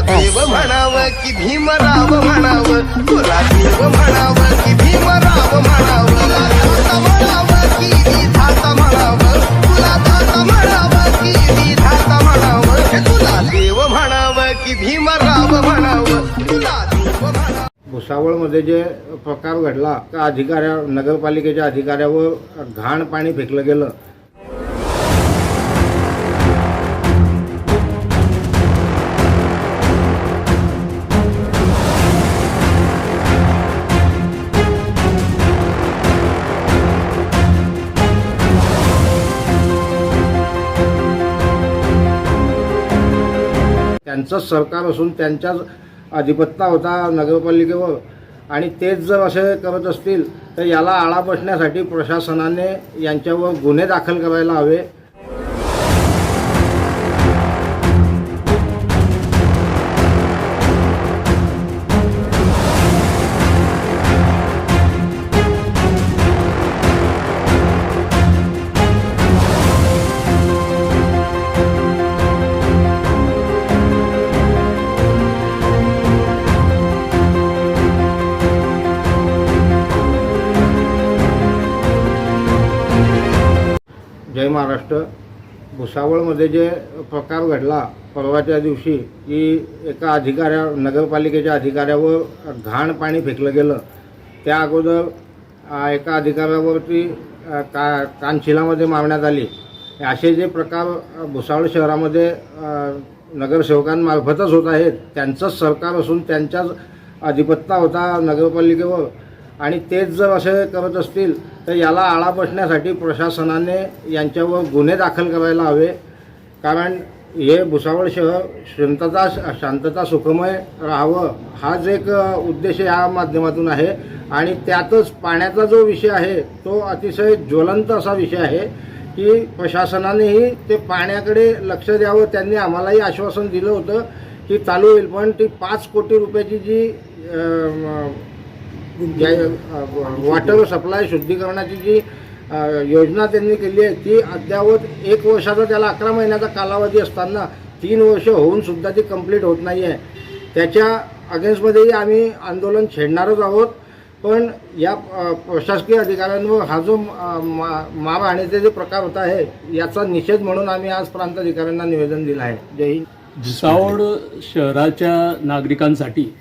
देव म्हणाव की भीमराव म्हणाव. तुला देव म्हणाव की भीमराव म्हणाव. दाता म्हणाव की विधाता म्हणाव. तुला दाता म्हणाव की विधाता म्हणाव. तुला देव म्हणाव की भीमराव म्हणाव. तुला देव म्हणाव. भुसावळमध्ये जे प्रकार घडला त्या अधिकाऱ्या नगरपालिकेच्या अधिकाऱ्यावर घाण पाणी फेकलं गेलं. त्यांचंच सरकार असून त्यांच्याच अधिपत्ता होता नगरपालिकेवर. आणि तेच जर असे करत असतील तर याला आळा बसण्यासाठी प्रशासनाने यांच्यावर गुन्हे दाखल करायला हवे. महाराष्ट्र भुसावळमध्ये जे प्रकार घडला परवाच्या दिवशी की एका अधिकाऱ्या नगरपालिकेच्या अधिकाऱ्यावर घाण पाणी फेकलं गेलं. त्या अगोदर एका अधिकाऱ्यावरती का कानशिलामध्ये मारण्यात आली. असे जे प्रकार भुसावळ शहरामध्ये नगरसेवकांमार्फतच होत आहेत त्यांचंच सरकार असून त्यांच्याच अधिपत्ता होता नगरपालिकेवर. आणि तेच जर असे करत असतील तर याला आळा बसण्यासाठी प्रशासनाने यांच्यावर गुन्हे दाखल करायला हवे. कारण हे भुसावळ शहर शांतता शांतता सुखमय राहावं हाच एक उद्देश या माध्यमातून आहे. आणि त्यातच पाण्याचा जो विषय आहे तो अतिशय ज्वलंत असा विषय आहे की प्रशासनानेही ते पाण्याकडे लक्ष द्यावं. त्यांनी आम्हालाही आश्वासन दिलं होतं की चालू होईल. पण ती पाच कोटी रुपयाची जी अ, वॉटर सप्लाय शुद्धीकरणाची जी योजना त्यांनी केली आहे ती अद्यावत एक वर्षाचा त्याला अकरा महिन्याचा कालावधी असताना तीन वर्ष होऊन सुद्धा ती कंप्लीट होत नाही आहे. त्याच्या अगेन्स्टमध्येही आम्ही आंदोलन छेडणारच आहोत. पण या प्रशासकीय अधिकाऱ्यांवर हा जो अ, मा- जे प्रकार होत आहे याचा निषेध म्हणून आम्ही आज प्रांताधिकाऱ्यांना निवेदन दिलं आहे. जय हिंद. भुसावळ शहराच्या नागरिकांसाठी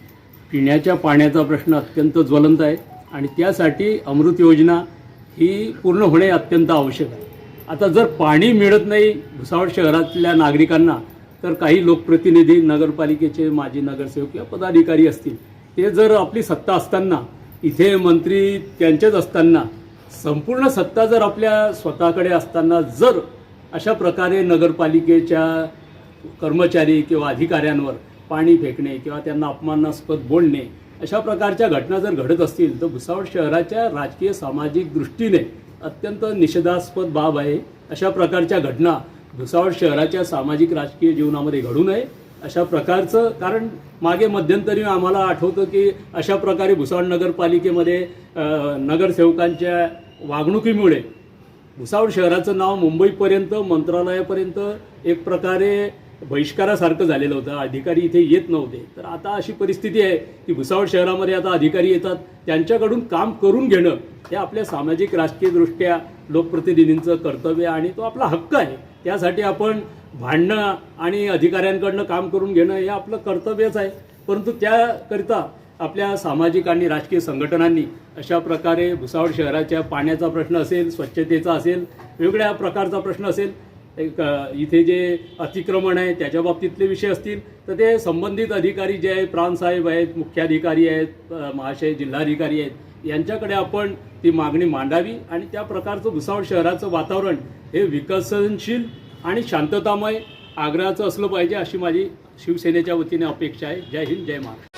पिण्याच्या पाण्याचा प्रश्न अत्यंत ज्वलंत आहे आणि त्यासाठी अमृत योजना ही पूर्ण होणे अत्यंत आवश्यक आहे. आता जर पाणी मिळत नाही भुसावळ शहरातल्या नागरिकांना तर काही लोकप्रतिनिधी नगरपालिकेचे माजी नगरसेवक किंवा पदाधिकारी असतील ते जर आपली सत्ता असताना इथे मंत्री त्यांच्याच असताना संपूर्ण सत्ता जर आपल्या स्वतःकडे असताना जर अशा प्रकारे नगरपालिकेच्या कर्मचारी किंवा अधिकाऱ्यांवर पाणी फेकणे किंवा त्यांना अपमानास्पद बोलणे अशा प्रकारच्या घटना जर घडत असतील तर भुसावळ शहराच्या राजकीय सामाजिक दृष्टीने अत्यंत निषेधास्पद बाब आहे. अशा प्रकारच्या घटना भुसावळ शहराच्या सामाजिक राजकीय जीवनामध्ये घडू नये. अशा प्रकारचं कारण मागे मध्यंतरी आम्हाला आठवतं की अशा प्रकारे भुसावळ नगरपालिकेमध्ये नगरसेवकांच्या वागणुकीमुळे भुसावळ शहराचं नाव मुंबईपर्यंत मंत्रालयापर्यंत एक प्रकारे बहिष्कारासारखं झालेलं होतं. अधिकारी इथे येत नव्हते. तर आता अशी परिस्थिती आहे की भुसावळ शहरामध्ये आता अधिकारी येतात. त्यांच्याकडून काम करून घेणं हे आपल्या सामाजिक राजकीयदृष्ट्या लोकप्रतिनिधींचं कर्तव्य आणि तो आपला हक्क आहे. त्यासाठी आपण भांडणं आणि अधिकाऱ्यांकडनं काम करून घेणं हे आपलं कर्तव्यच आहे. परंतु त्याकरिता आपल्या सामाजिक आणि राजकीय संघटनांनी अशा प्रकारे भुसावळ शहराच्या पाण्याचा प्रश्न असेल स्वच्छतेचा असेल वेगवेगळ्या प्रकारचा प्रश्न असेल एक इथे जे अतिक्रमण आहे त्याच्या बाबतीतले विषय असतील. तर ते संबंधित अधिकारी जे आहेत प्राणसाहेब आहेत मुख्याधिकारी आहेत महाशय जिल्हाधिकारी आहेत यांच्याकडे आपण ती मागणी मांडावी आणि त्या प्रकारचं भुसावळ शहराचं वातावरण हे विकसनशील आणि शांततामय आग्रहाचं असलं पाहिजे अशी माझी शिवसेनेच्या वतीने अपेक्षा आहे. जय हिंद जय महाराष्ट्र.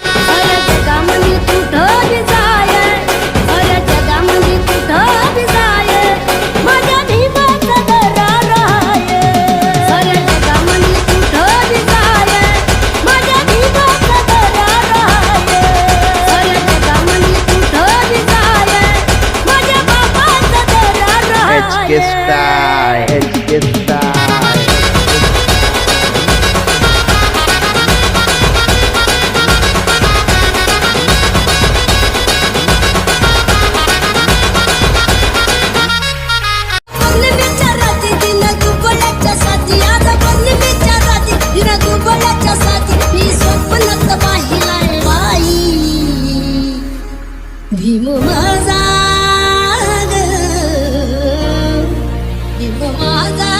Give my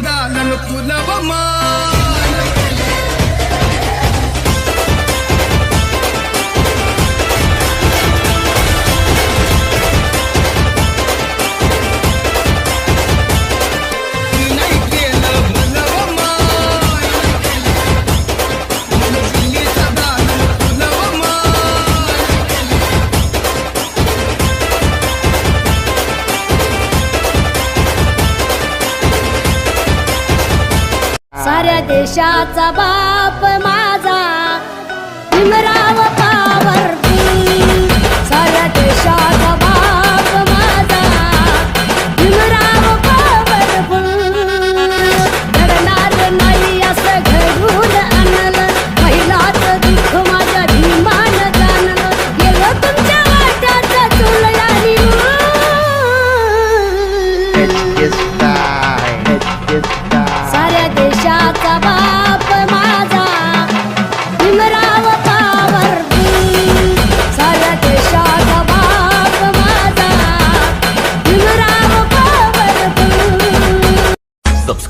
పాదాలను కులవమా साऱ्या देशाचा बाप माझा.